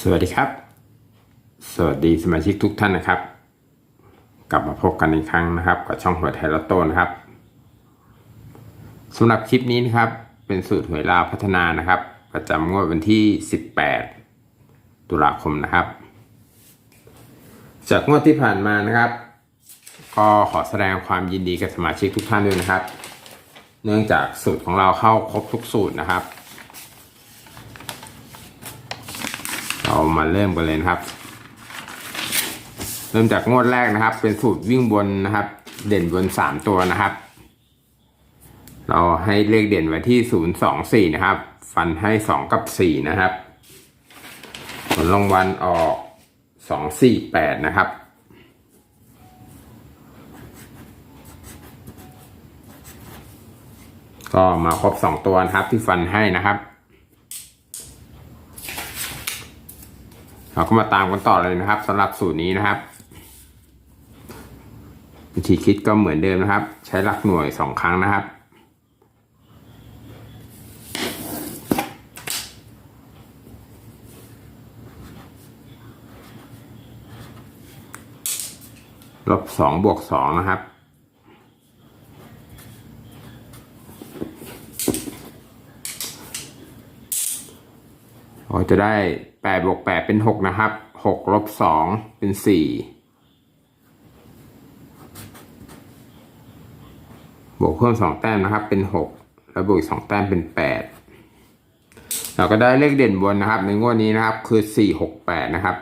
สวัสดีครับ สวัสดีสมาชิกทุกท่านนะครับ กลับมาพบกันอีกครั้งนะครับกับช่องหวยไทยลอตโต้นะครับสำหรับคลิปนี้นะครับ เป็นสูตรหวยลาวพัฒนานะครับ ประจำงวดวันที่ 18 ตุลาคมนะครับ จากงวดที่ผ่านมานะครับ ก็ขอแสดงความยินดีกับสมาชิกทุกท่านด้วยนะครับ เนื่องจากสูตรของเราเข้าครบทุกสูตรนะครับ เรามาเริ่มกันเลยนะครับ เริ่มจากงวดแรกนะครับ เป็นสูตรวิ่งบนนะครับ เด่นบนสามตัวนะครับ เราให้เลขเด่นไว้ที่ศูนย์สองสี่นะครับ ฟันให้สองกับสี่นะครับ ผลรางวัลออกสองสี่แปดนะครับก็มาครบสองตัวนะครับที่ฟันให้นะครับ เราก็มาตามกันต่อเลยนะครับสำหรับสูตรนี้นะครับ วิธีคิดก็เหมือนเดิมนะครับ ใช้หลักหน่วยสองครั้งนะครับลบสองบวกสองนะครับ เรา จะได้แปดบวกแปดเป็นหกนะครับหกลบสองเป็นสี่บวกเพิ่มสองแต้มนะครับ เป็นหกแล้วบวกอีกสองแต้มเป็นแปดเราก็ได้เลขเด่นบนนะครับ ในงวดนี้นะครับคือสี่หกแปดนะครับ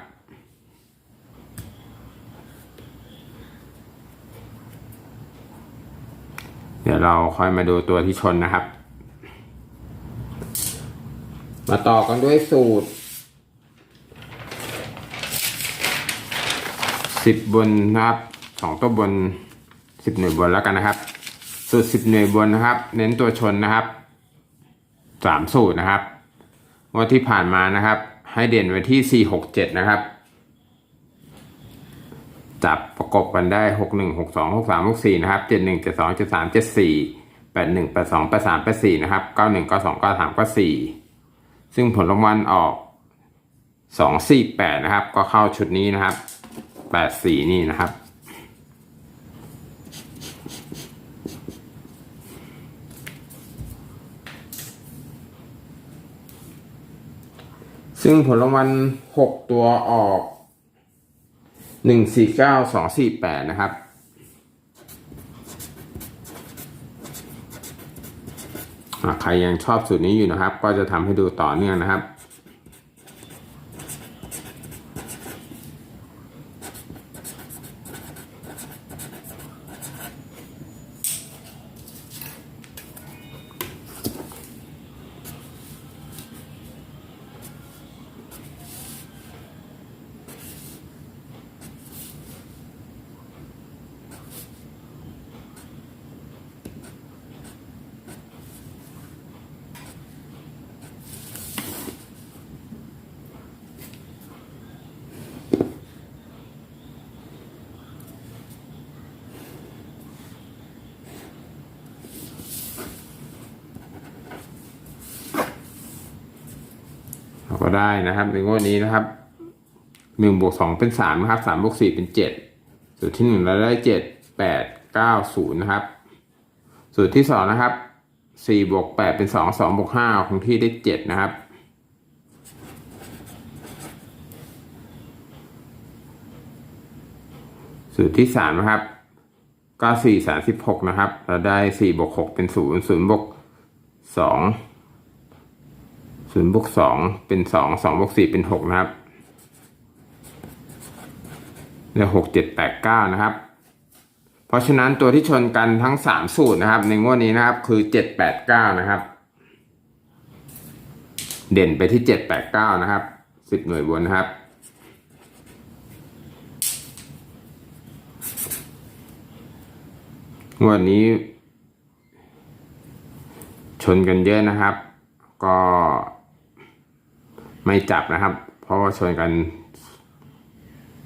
เดี๋ยวเราค่อยมาดูตัวที่ชนนะครับ มาต่อกันด้วยสูตร 10 บนนะครับ 2 ตัวบน 10 หน่วยบนแล้วกันนะครับ สูตร 10 หน่วยบนนะครับ เน้นตัวชนนะครับ 3 สูตรนะครับว่าที่ผ่านมานะครับ ให้เด่นไว้ที่ 4 6 7 นะครับ จับประกบกันได้ 6 1 6 2 6 3 6 4 นะครับ 7 1 7 2 7 3 7 4 8 1 8 2 8 3 8 4 นะครับ 9 1 9 2 9 3 9 4 ซึ่งผลรางวัลออกสองสี่แปดนะครับ ก็เข้าชุดนี้นะครับแปดสี่นี่นะครับ ซึ่งผลรางวัลหกตัวออกหนึ่งสี่เก้าสองสี่แปดนะครับ อ่า ใครยังชอบสูตรนี้อยู่นะครับ ก็จะทำให้ดูต่อเนื่องนะครับ ได้นะครับ ในงวดนี้นะครับหนึ่งบวกสองเป็นสามนะครับสามบวกสี่เป็นเจ็ดสูตรที่หนึ่งเราได้เจ็ดแปดเก้าศูนย์นะครับ สูตรที่สองนะครับสี่บวกแปดเป็นสองสองบวกห้าคงที่ได้เจ็ดนะครับสูตรที่สามนะครับเก้าสี่สามสิบหกนะครับ เราได้สี่บวกหกเป็นศูนย์ศูนย์บวกสอง ศูนย์บวกสองเป็นสองสองบวกสี่เป็นหกนะครับแล้วหกเจ็ดแปดเก้านะครับ เพราะฉะนั้นตัวที่ชนกันทั้งสามสูตรนะครับ ในงวดนี้นะครับคือเจ็ดแปดเก้านะครับ เด่นไปที่เจ็ดแปดเก้านะครับสิบหน่วยบนนะครับงวดนี้ชนกันเยอะนะครับ ก็ ไม่จับนะครับ เพราะว่าชนกัน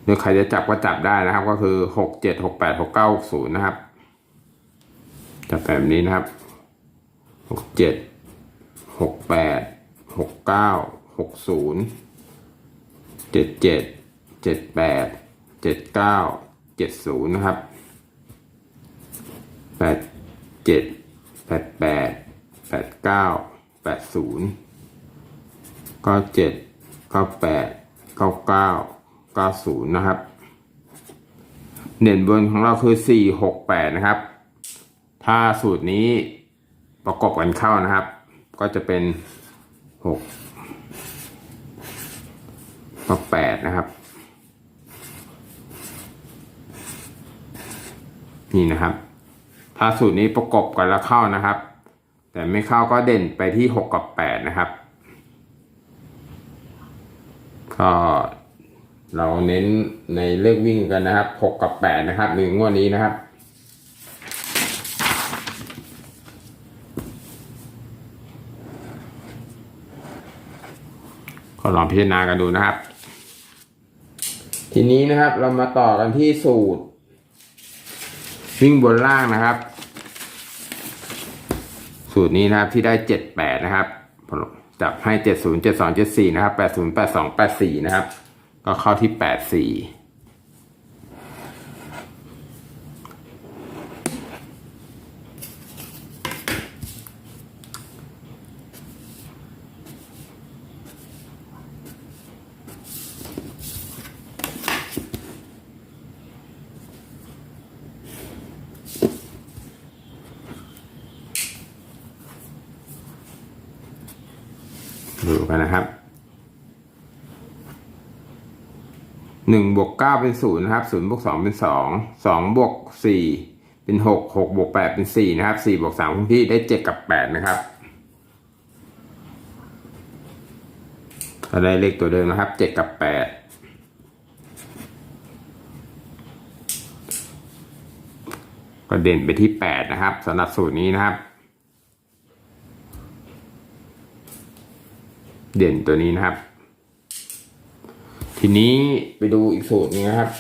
หรือใครจะจับก็จับได้นะครับ ก็คือหกเจ็ดหกแปดหกเก้าหกศูนย์นะครับ จับแบบนี้นะครับหกเจ็ดหกแปดหกเก้าหกศูนย์เจ็ดเจ็ดเจ็ดแปดเจ็ดเก้าเจ็ดศูนย์นะครับแปดเจ็ดแปดแปดแปดเก้าแปดศูนย์ ก็เจ็ดเก้าแปดเก้าเก้าเก้าศูนย์นะครับ เด่นบนของเราคือสี่หกแปดนะครับ ถ้าสูตรนี้ประกอบกันเข้านะครับ ก็จะเป็นหกก็แปดนะครับ นี่นะครับ ถ้าสูตรนี้ประกบกันแล้วเข้านะครับ แต่ไม่เข้าก็เด่นไปที่หกกับแปดนะครับ ก็เราเน้นในเลขวิ่งกันนะครับหกกับแปดนะครับหนึ่งงวดนี้นะครับก็ลองพิจารณากันดูนะครับ ทีนี้นะครับเรามาต่อกันที่สูตร วิ่งบนล่างนะครับ สูตรนี้นะครับที่ได้เจ็ดแปดนะครับ จับให้เจ็ดศูนย์เจ็ดสองเจ็ดสี่นะครับแปดศูนย์แปดสองแปดสี่นะครับ ก็เข้าที่แปดสี่ 1บวก9เป็น0นะครับ0บวก2เป็น 2 2บวก4เป็น 6 6บวก8เป็น4นะครับ4บวก3คงที่ได้ 7 กับ 8 นะครับก็ได้เลขตัวเดิมนะครับ 7 กับ 8 ก็เด่นไปที่ 8 นะครับสำหรับสูตรนี้นะครับ เด่นตัวนี้นะครับ ทีนี้ไปดูอีกสูตรนึงนะครับ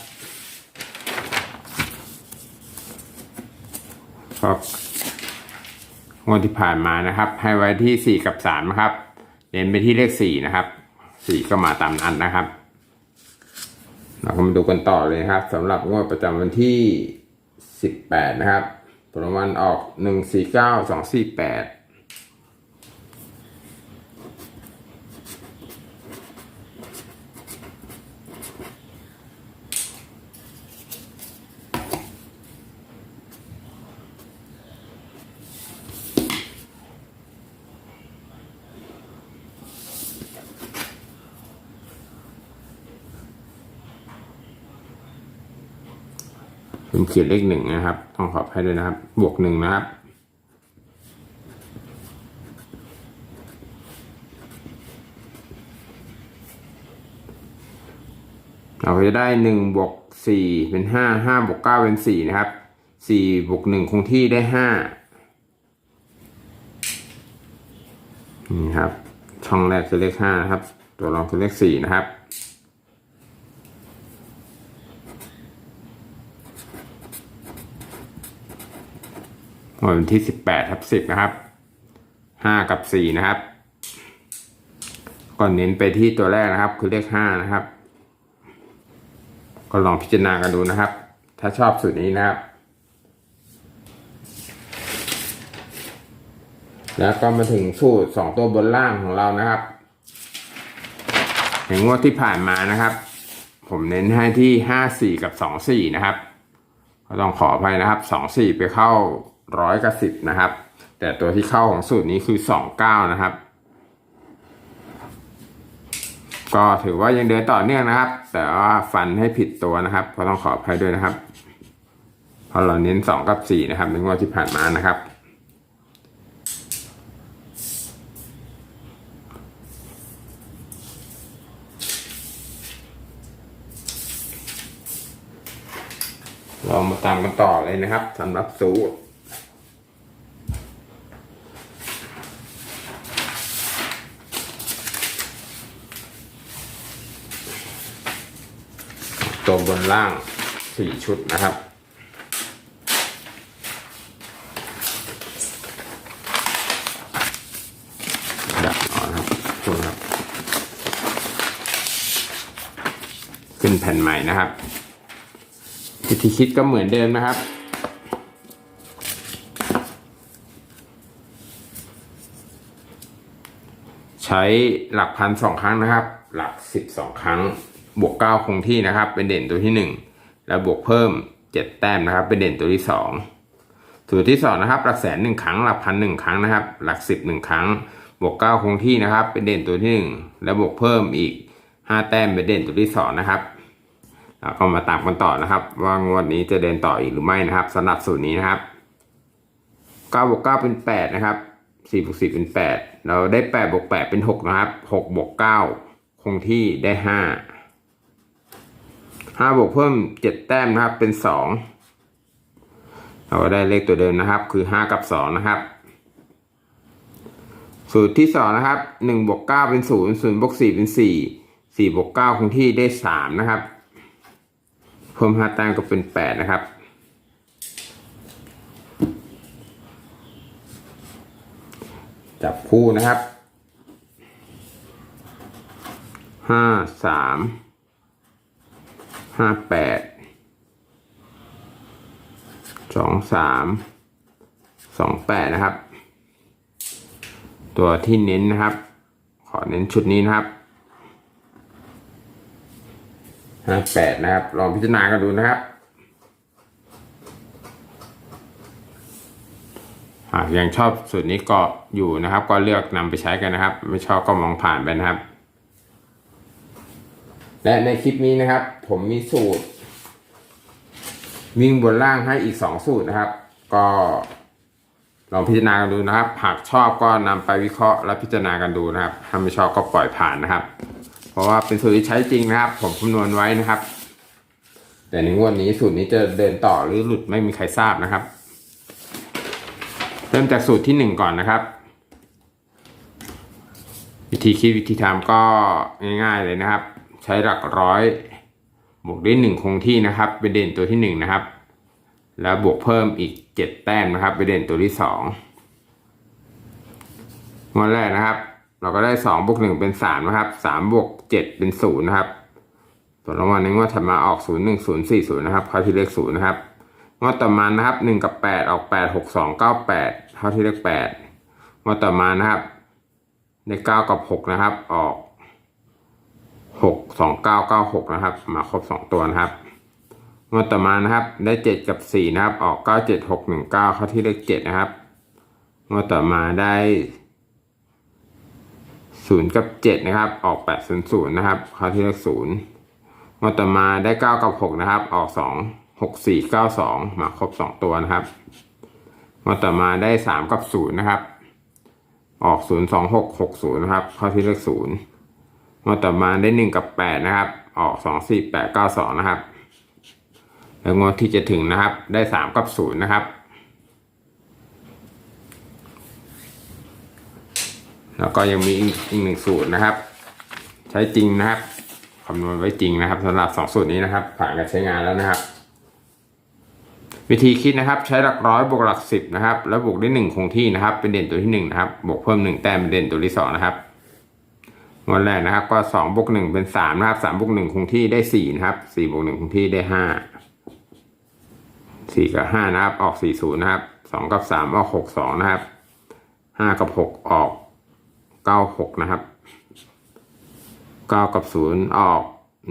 ก็งวดที่ผ่านมานะครับ ให้ไว้ที่สี่กับสามนะครับเด่นไปที่เลขสี่นะครับสี่ก็มาตามนั้นนะครับ เราก็มาดูกันต่อเลยครับสำหรับงวดประจำวันที่สิบแปดนะครับผลรางวัลออกหนึ่งสี่เก้าสองสี่แปด ขียนเลขหนึ่งนะครับ ต้องขออภัยด้วยนะครับ บวกหนึ่งนะครับ เราก็จะได้หนึ่งบวกสี่เป็นห้าห้าบวกเก้าเป็นสี่นะครับสี่บวกหนึ่งคงที่ได้ห้านี่ครับ ช่องแรกคือเลขห้านะครับ ตัวรองคือเลขสี่นะครับ วันที่สิบแปดทับสิบนะครับห้ากับสี่นะครับก่อนเน้นไปที่ตัวแรกนะครับ คือเลขห้านะครับ ก็ลองพิจารณากันดูนะครับ ถ้าชอบสูตรนี้นะครับ แล้วก็มาถึงสูตรสองตัวบนล่างของเรานะครับอย่างงวดที่ผ่านมานะครับ ผมเน้นให้ที่ห้าสี่กับสองสี่นะครับ ก็ต้องขออภัยนะครับสองสี่ไปเข้า ร้อยกับสิบนะครับ แต่ตัวที่เข้าของสูตรนี้คือสองเก้านะครับ ก็ถือว่ายังเดินต่อเนื่องนะครับ แต่ว่าฟันให้ผิดตัวนะครับก็ต้องขออภัยด้วยนะครับเพราะเราเน้นสองกับสี่นะครับในงวดที่ผ่านมานะครับเรามาตามกันต่อเลยนะครับสำหรับสูตร บนล่างสี่ชุดนะครับ ดับนอนครับคุณครับแผ่นใหม่นะครับวิธีคิดก็เหมือนเดิมนะครับใช้หลักพันสองครั้งนะครับ หลักสิบสองครั้ง บวกเก้าคงที่นะครับ เป็นเด่นตัวที่หนึ่งแล้วบวกเพิ่มเจ็ดแต้มนะครับ เป็นเด่นตัวที่สองสูตรที่สองนะครับ หลักแสนหนึ่งครั้ง หลักพันหนึ่งครั้งนะครับ หลักสิบหนึ่งครั้ง บวกเก้าคงที่นะครับ เป็นเด่นตัวที่หนึ่งแล้วบวกเพิ่มอีกห้าแต้มเป็นเด่นตัวที่สองนะครับแล้วก็มาตามกันต่อนะครับ ว่างวดนี้จะเดินต่ออีกหรือไม่นะครับสำหรับสูตรนี้นะครับเก้าบวกเก้าเป็นแปดนะครับสี่บวกสี่เป็นแปดเราได้แปดบวกแปดเป็นหกนะครับหกบวกเก้าคงที่ได้ห้า ห้าบวกเพิ่มเจ็ดแต้มนะครับเป็นสองเราก็ได้เลขตัวเดิมนะครับ คือห้ากับสองนะครับสูตรที่สองนะครับหนึ่งบวกเก้าเป็นศูนย์ศูนย์บวกสี่เป็นสี่สี่บวกเก้าคงที่ได้สามนะครับ เพิ่มห้าแต้มก็เป็นแปดนะครับจับคู่นะครับห้าสาม ห้าแปดสองสามสองแปดนะครับ ตัวที่เน้นนะครับ ขอเน้นชุดนี้นะครับห้าแปดนะครับ ลองพิจารณากันดูนะครับ หากยังชอบสูตรนี้ก็อยู่นะครับ ก็เลือกนำไปใช้กันนะครับ ไม่ชอบก็มองผ่านไปนะครับ และในคลิปนี้นะครับ ผมมีสูตร วิ่งบนล่างให้อีกสองสูตรนะครับ ก็ลองพิจารณากันดูนะครับ หากชอบก็นำไปวิเคราะห์และพิจารณากันดูนะครับถ้าไม่ชอบก็ปล่อยผ่านนะครับ เพราะว่าเป็นสูตรที่ใช้จริงนะครับ ผมคำนวณไว้นะครับ แต่ในงวดนี้สูตรนี้จะเดินต่อหรือหลุดไม่มีใครทราบนะครับ เริ่มจากสูตรที่หนึ่งก่อนนะครับ วิธีคิดวิธีทำก็ง่าย ๆเลยนะครับ ใช้หลักร้อยบวกด้วยหนึ่งคงที่นะครับเป็นเด่นตัวที่หนึ่งนะครับ แล้วบวกเพิ่มอีกเจ็ดแต้มนะครับเป็นเด่นตัวที่สองงวดแรกนะครับ เราก็ได้สองบวกหนึ่งเป็นสามนะครับสามบวกเจ็ดเป็นศูนย์นะครับส่วนรางวัลในงวดถัดมาออกศูนย์หนึ่งศูนย์สี่ศูนย์นะครับเข้าที่เลขศูนย์นะครับงวดต่อมานะครับหนึ่งกับแปดออกแปดหกสองเก้าแปดข้าที่เลขแปดงวดต่อมานะครับ ในเก้ากับหกนะครับ ออก หกสองเก้าเก้าหกนะครับ มาครบสองตัวนะครับงวดต่อมานะครับ ได้เจ็ดกับสี่นะครับ ออกเก้าเจ็ดหกหนึ่งเก้าเข้าที่เลขเจ็ดนะครับงวดต่อมาได้ศูนย์กับเจ็ดนะครับ ออกแปดศูนย์ศูนย์นะครับเข้าที่เลขศูนย์งวดต่อมาได้เก้ากับหกนะครับ ออกสองหกสี่เก้าสองมาครบสองตัวนะครับงวดต่อมาได้สามกับศูนย์นะครับ ออกศูนย์สองหกหกศูนย์นะครับเข้าที่เลขศูนย์ งวดต่อมาได้หนึ่งกับแปดนะครับ ออกสองสี่แปดเก้าสองนะครับ แล้วงวดที่จะถึงนะครับ ได้สามกับศูนย์นะครับ แล้วก็ยังมีอีกหนึ่งสูตรนะครับ ใช้จริงนะครับคำนวณไว้จริงนะครับสำหรับสองสูตรนี้นะครับ ผ่านการใช้งานแล้วนะครับวิธีคิดนะครับใช้หลักร้อยบวกหลักสิบนะครับ แล้วบวกด้วยหนึ่งคงที่นะครับ เป็นเด่นตัวที่หนึ่งนะครับบวกเพิ่มหนึ่งแต้มเป็นเด่นตัวที่สองนะครับ งวันแรกนะครับ ก็สองบวกหนึ่งเป็นสามนะครับสามบวกหนึ่งคงที่ได้สี่นะครับสี่บวกหนึ่งคงที่ได้ห้าสี่กับห้านะครับ ออกสี่ศูนย์นะครับสองกับสามออกหกสองนะครับห้ากับหกออกเก้าหกนะครับเก้ากับศูนย์ออก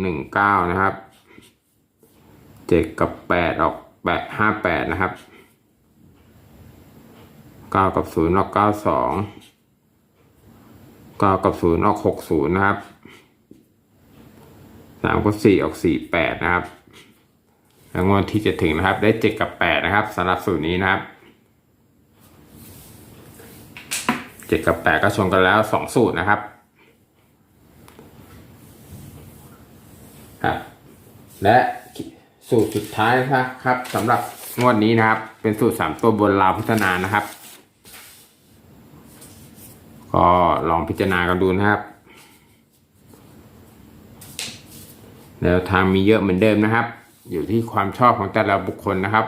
หนึ่งเก้านะครับเจ็ดกับแปดออกแปดห้าแปดนะครับเก้ากับศูนย์ออกเก้าสอง เก้ากับศูนย์ออกหกศูนย์นะครับสามกับสี่ออกสี่แปดนะครับแล้วงวดที่จะถึงนะครับ ได้เจ็ดกับแปดนะครับสำหรับสูตรนี้นะครับเจ็ดกับแปดก็ชนกันแล้วสองสูตรนะครับครับ และสูตรสุดท้ายนะครับสำหรับงวดนี้นะครับ เป็นสูตรสามตัวบนลาวพัฒนานะครับ ก็ลองพิจารณากันดูนะครับแนวทางมีเยอะเหมือนเดิมนะครับ อยู่ที่ความชอบของแต่ละบุคคลนะครับ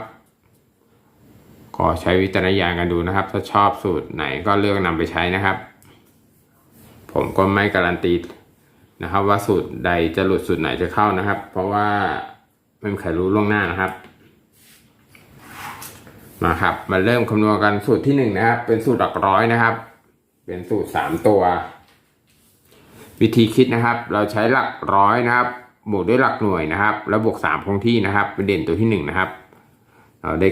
ก็ใช้วิจารณญาณกันดูนะครับ ถ้าชอบสูตรไหนก็เลือกนำไปใช้นะครับ ผมก็ไม่การันตีนะครับ ว่าสูตรใดจะหลุดสูตรไหนจะเข้านะครับ เพราะว่าไม่มีใครรู้ล่วงหน้านะครับมาครับ มาเริ่มคำนวณกันสูตรที่หนึ่งนะครับ เป็นสูตรหลักร้อยนะครับ เป็นสูตรสามตัว วิธีคิดนะครับ เราใช้หลักร้อยนะครับบวกด้วยหลักหน่วยนะครับ แล้วบวกสามคงที่นะครับ เป็นเด่นตัวที่หนึ่งนะครับ เราได้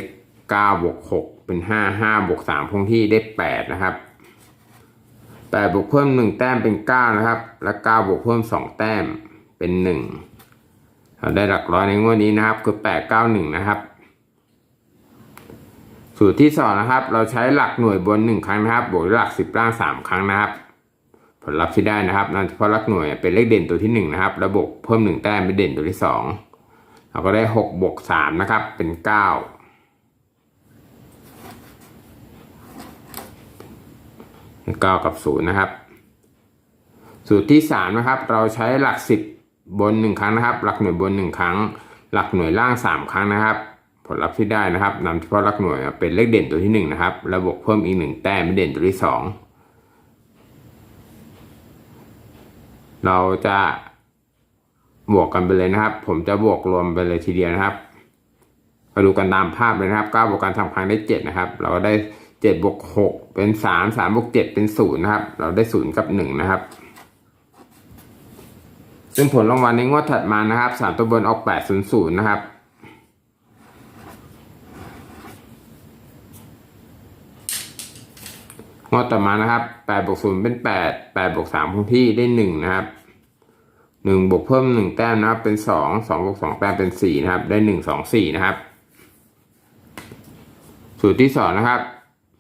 เก้าบวกหกเป็นห้าห้าบวกสามคงที่ได้แปดนะครับแปดบวกเพิ่มหนึ่งแต้มเป็นเก้านะครับ และเก้าบวกเพิ่มสองแต้มเป็นหนึ่งเราได้หลักร้อยในงวดนี้นะครับ คือแปดเก้าหนึ่งนะครับ สูตรที่สองนะครับ เราใช้หลักหน่วยบนหนึ่งครั้งนะครับ บวกหลักสิบล่างสามครั้งนะครับ ผลลัพธ์ที่ได้นะครับนั่นเฉพาะหลักหน่วยเป็นเลขเด่นตัวที่หนึ่งนะครับแล้วบวกเพิ่มหนึ่งแต้มเป็นเด่นตัวที่สองเราก็ได้หกบวกสามนะครับ เป็นเก้าเก้ากับศูนย์นะครับ สูตรที่สามนะครับ เราใช้หลักสิบบนหนึ่งครั้งนะครับ หลักหน่วยบนหนึ่งครั้ง หลักหน่วยล่างสามครั้งนะครับ ผลลัพธ์ที่ได้นะครับนำเฉพาะลักหน่วยเป็นเลขเด่นตัวที่หนึ่งนะครับแล้วบวกเพิ่มอีกหนึ่งแต้มเป็นเด่นตัวที่สองเราจะบวกกันไปเลยนะครับ ผมจะบวกรวมไปเลยทีเดียวนะครับมาดูกันตามภาพเลยนะครับ9บวกกันทำครั้งได้ 7 นะครับ เราก็ได้7บวก6เป็น 3 3บวก7เป็น0นะครับ เราได้ 0 กับ 1 นะครับ ซึ่งผลรางวัลในงวดถัดมานะครับ3ตัวบนออก800นะครับ งวดต่อมานะครับ8บวก0เป็น8 8บวก3คงที่ได้1นะครับ1บวกเพิ่ม1แต้มนะครับ เป็น2 2บวก2แต้มเป็น4นะครับ ได้1 2 4นะครับ สูตรที่สองนะครับ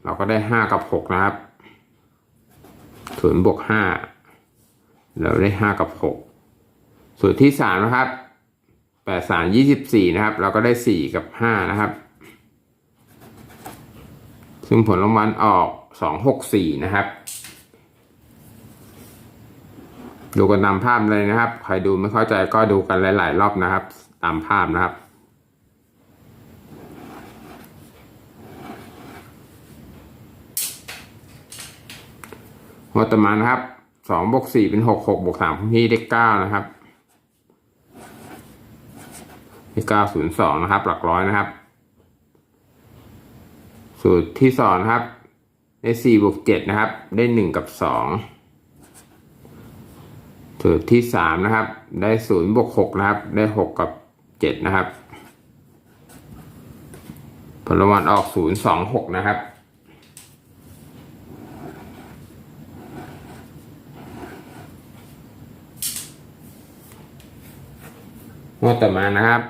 เราก็ได้5กับ6นะครับ0บวก5เราได้5กับ6สูตรที่สามนะครับ8 3 24นะครับ เราก็ได้4กับ5นะครับ ซึ่งผลรางวัลออก สองหกสี่นะครับ ดูกันตามภาพเลยนะครับ ใครดูไม่เข้าใจก็ดูกันหลาย ๆ รอบนะครับ ตามภาพนะครับหัวต่อมานะครับสองบวกสี่เป็นหกหกบวกสามพื้นที่ได้เก้านะครับได้เก้าศูนย์สองนะครับ หลักร้อยนะครับ สูตรที่สองนะครับ ได้สี่บวกเจ็ดนะครับ ได้หนึ่งกับสองสูตรที่สามนะครับ ได้ศูนย์บวกหกนะครับ ได้หกกับเจ็ดนะครับ ผลรางวัลออกศูนย์สองหกนะครับงวดต่อมานะครับ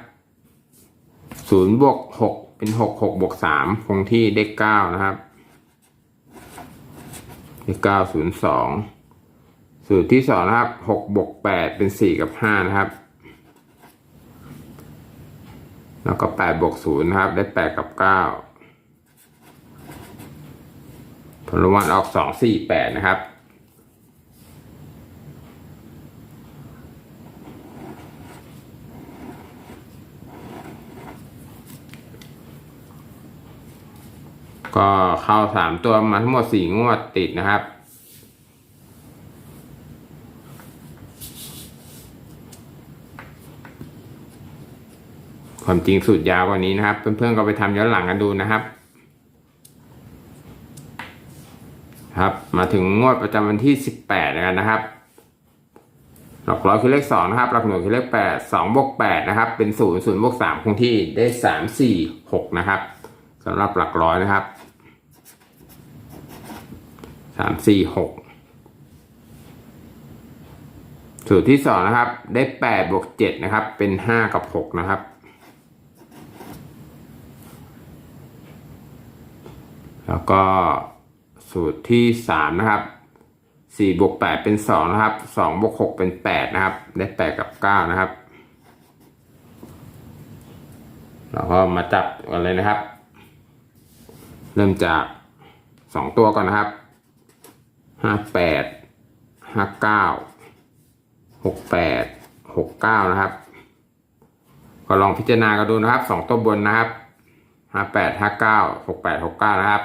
ศูนย์บวกหกเป็นหกหกบวกสามคงที่ได้เก้านะครับ ได้เก้าศูนย์สองสูตรที่สองนะครับหกบวกแปดเป็นสี่กับห้านะครับ แล้วก็แปดบวกศูนย์นะครับ ได้แปดกับเก้าผลรางวัลออกสองสี่แปดนะครับ ก็เข้าสามตัวมาทั้งหมดสี่งวดติดนะครับ ความจริงสุดยาวกว่านี้นะครับ เพื่อนๆก็ไปทำย้อนหลังกันดูนะครับ ครับ มาถึงงวดประจำวันที่สิบแปดแล้วนะครับหลักร้อยคือเลขสองนะครับ หลักหน่วยคือเลขแปดสองบวกแปดนะครับ เป็นศูนย์ศูนย์บวกสามคงที่ได้สามสี่หกนะครับสำหรับหลักร้อยนะครับ สามสี่หกสูตรที่สองนะครับ ได้แปดบวกเจ็ดนะครับ เป็นห้ากับหกนะครับ แล้วก็สูตรที่สามนะครับสี่บวกแปดเป็นสองนะครับสองบวกหกเป็นแปดนะครับ ได้แปดกับเก้านะครับเราก็มาจับกันเลยนะครับ เริ่มจากสองตัวก่อนนะครับ ห้าแปดห้าเก้าหกแปดหกเก้านะครับ ก็ลองพิจารณากันดูนะครับสองตัวบนนะครับห้าแปดห้าเก้าหกแปดหกเก้านะครับ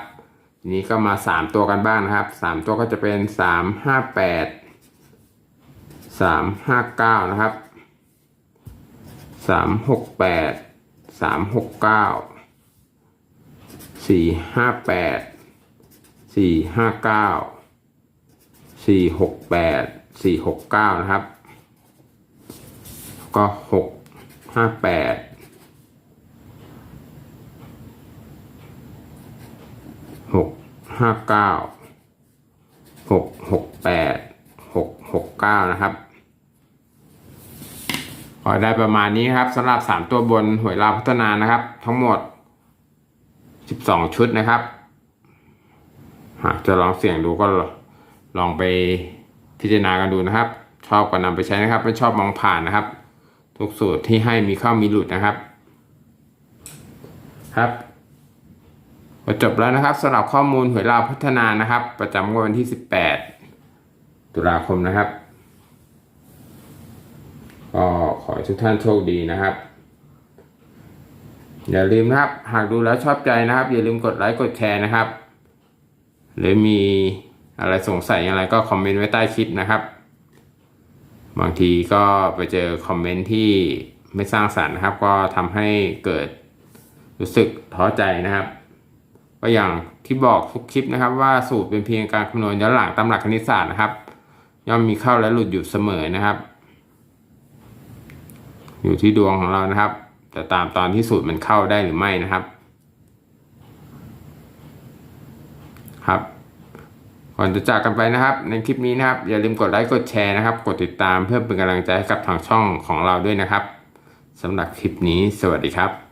ทีนี้ก็มาสามตัวกันบ้างนะครับสามตัวก็จะเป็นสามห้าแปดสามห้าเก้านะครับสามหกแปดสามหกเก้าสี่ห้าแปดสี่ห้าเก้า สี่หกแปดสี่หกเก้านะครับก็หกห้าแปดหกห้าเก้าหกหกแปดหกหกเก้านะครับก็ได้ประมาณนี้ครับสำหรับสามตัวบนหวยลาวพัฒนานะครับ ทั้งหมดสิบสองชุดนะครับ หากจะลองเสี่ยงดูก็ ลองไปพิจารณากันดูนะครับ ชอบก็นำไปใช้นะครับ ไม่ชอบมองผ่านนะครับ ทุกสูตรที่ให้มีเข้ามีหลุดนะครับ ครับก็จบแล้วนะครับสำหรับข้อมูลหวยลาวพัฒนานะครับ ประจำวดวันที่ 18 ตุลาคมนะครับก็ขอให้ทุกท่านโชคดีนะครับ อย่าลืมนะครับ หากดูแล้วชอบใจนะครับ อย่าลืมกดไลค์กดแชร์นะครับ หรือมี อะไรสงสัยอะไรก็คอมเมนต์ไว้ใต้คลิปนะครับ บางทีก็ไปเจอคอมเมนต์ที่ไม่สร้างสรรค์นะครับ ก็ทำให้เกิดรู้สึกท้อใจนะครับก็อย่างที่บอกทุกคลิปนะครับ ว่าสูตรเป็นเพียงการคำนวณย้อนหลังตามหลักคณิตศาสตร์นะครับ ย่อมมีเข้าและหลุดอยู่เสมอนะครับ อยู่ที่ดวงของเรานะครับ แต่ตามตอนที่สูตรมันเข้าได้หรือไม่นะครับครับ ก่อนจะจากกันไปนะครับ ในคลิปนี้นะครับ อย่าลืมกดไลค์กดแชร์นะครับ กดติดตามเพื่อเป็นกำลังใจให้กับทางช่องของเราด้วยนะครับสำหรับคลิปนี้ สวัสดีครับ